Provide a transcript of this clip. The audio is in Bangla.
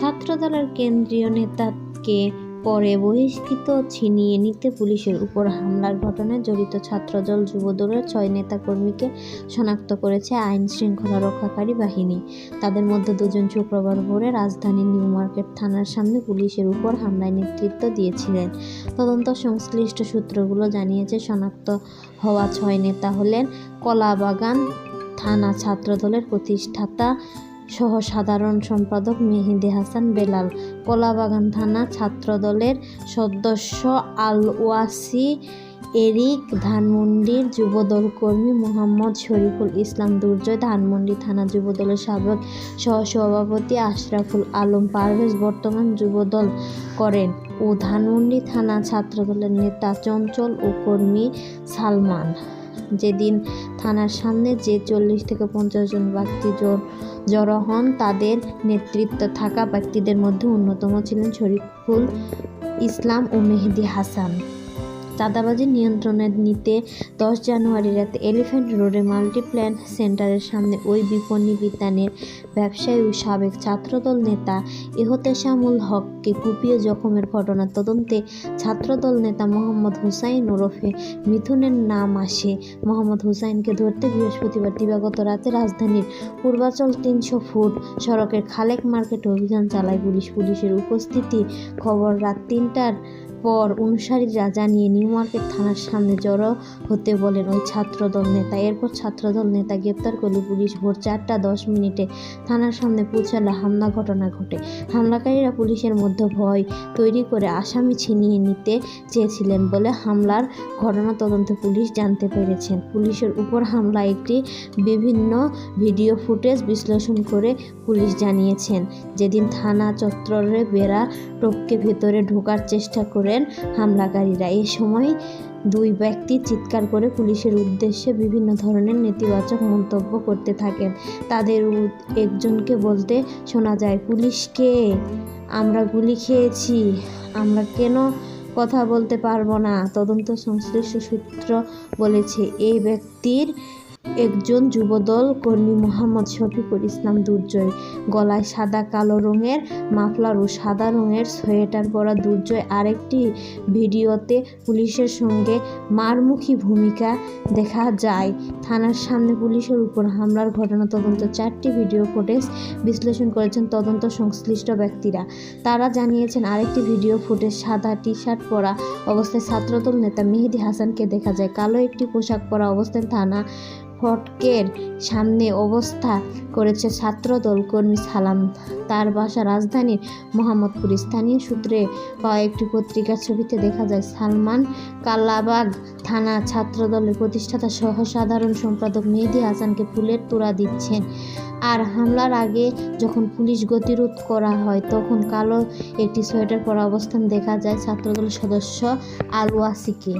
ছাত্রদলের কেন্দ্রীয় নেতাকে পরে বহিষ্কৃত ছিনিয়ে নিতে পুলিশের উপর হামলার ঘটনায় জড়িত ছাত্রদল যুবদলের ছয় নেতাকর্মীকে শনাক্ত করেছে আইন শৃঙ্খলা রক্ষাকারী বাহিনী। তাদের মধ্যে দুজন শুক্রবার ভোরে রাজধানীর নিউ মার্কেট থানার সামনে পুলিশের উপর হামলায় নেতৃত্ব দিয়েছিলেন। তদন্ত সংশ্লিষ্ট সূত্রগুলো জানিয়েছে, শনাক্ত হওয়া ছয় নেতা হলেন কলাবাগান থানা ছাত্রদলের প্রতিষ্ঠাতা সহ সাধারণ সম্পাদক মেহেদি হাসান বেলাল। কলাবাগান থানা ছাত্রদলের সদস্য আল ওয়াসি এরিক ধানমন্ডির যুবদল কর্মী মোহাম্মদ শরীফুল ইসলাম দুর্জয় ধানমন্ডি থানা যুবদলের সাবেক সহসভাপতি আশরাফুল আলম পারভেজ বর্তমান যুবদল করেন ও ধানমন্ডি থানা ছাত্রদলের নেতা চঞ্চল ও কর্মী সালমান। যেদিন থানার সামনে যে চল্লিশ থেকে পঞ্চাশ জন ব্যক্তি জড়- হন, তাদের নেতৃত্ব থাকা ব্যক্তিদের মধ্যে অন্যতম ছিলেন শরীফুল ইসলাম ও মেহেদি হাসান। চাঁদাবাজি নিয়ন্ত্রণে নিতে দশ জানুয়ারি রাতে এলিফ্যান্ট রোডে মাল্টিপ্ল্যান সেন্টারের সামনে ওই বিপণী বিতানের ব্যবসায়ী ও সাবেক ছাত্রদল নেতা ইহতেশামুল হককে কুপিয়ে জখমের ঘটনা তদন্তে ছাত্রদল নেতা মোহাম্মদ হুসাইন ওরফে মিথুনের নাম আসে। মোহাম্মদ হুসাইনকে ধরতে বৃহস্পতিবার দিবাগত রাতে রাজধানীর পূর্বাচল তিনশো ফুট সড়কের খালেক মার্কেটে অভিযান চালায় পুলিশ। পুলিশের উপস্থিতি খবর রাত তিনটার পর অনুসারীরা জানিয়ে নিউ মার্কেট থানার সামনে জড়ো হতে বলেন ওই ছাত্রদল নেতা। এরপর ছাত্রদল নেতা গ্রেপ্তার করলে পুলিশ। ভোর চারটা দশ মিনিটে থানার সামনে পৌঁছালে হামলা ঘটনা ঘটে। হামলাকারীরা পুলিশের মধ্যে ভয় তৈরি করে আসামি ছিনিয়ে নিতে চেয়েছিলেন বলে হামলার ঘটনা তদন্তে পুলিশ জানতে পেরেছেন। পুলিশের উপর হামলা একটি বিভিন্ন ভিডিও ফুটেজ বিশ্লেষণ করে পুলিশ জানিয়েছেন, যেদিন থানা চত্বরে বেড়া টপকে ভেতরে ঢোকার চেষ্টা করেন হামলাকারীরা। এই সময় দুই ব্যক্তি চিৎকার করে পুলিশের উদ্দেশ্যে বিভিন্ন ধরনের নেতিবাচক মন্তব্য করতে থাকেন। তাদের একজনকে বলতে শোনা যায় পুলিশকে আমরা গুলি খেয়েছি। আমরা কেন কথা বলতে পারব না? তদন্ত সংশ্লিষ্ট সূত্র বলেছে, এই ব্যক্তির একজন যুবদল কর্মী মোহাম্মদ শফিকুল ইসলাম দুর্জয়। গলায় সাদা, কালো রঙের মাফলার ও সাদা রঙের সোয়েটার পরা দুর্জয় আরেকটি ভিডিওতে পুলিশের সঙ্গে মারমুখী ভূমিকা দেখা যায়। থানার সামনে পুলিশের উপর হামলার ঘটনা তদন্ত চারটি ভিডিও ফুটেজ বিশ্লেষণ করেছেন তদন্ত সংশ্লিষ্ট ব্যক্তিরা। তারা জানিয়েছেন, আরেকটি ভিডিও ফুটেজ সাদা টি শার্ট পরা অবস্থায় ছাত্রদল নেতা মেহেদি হাসানকে দেখা যায়। কালো একটি পোশাক পরা অবস্থায় থানা ফটকের সামনে অবস্থা করেছে ছাত্রদল কর্মী সালাম। তার বাসা রাজধানীর মোহাম্মদপুর। স্থানীয় সূত্রে পাওয়া একটি পত্রিকার ছবিতে দেখা যায়, সালমান কাল্লাবাগ থানা ছাত্রদলের প্রতিষ্ঠাতা সহ সাধারণ সম্পাদক মেহেদি হাসানকে ফুলের তোড়া দিচ্ছেন। আর হামলার আগে যখন পুলিশ গতিরোধ করা হয়, তখন কালো একটি সোয়েটার পরা অবস্থান দেখা যায় ছাত্রদলের সদস্য আলওয়াসিকে।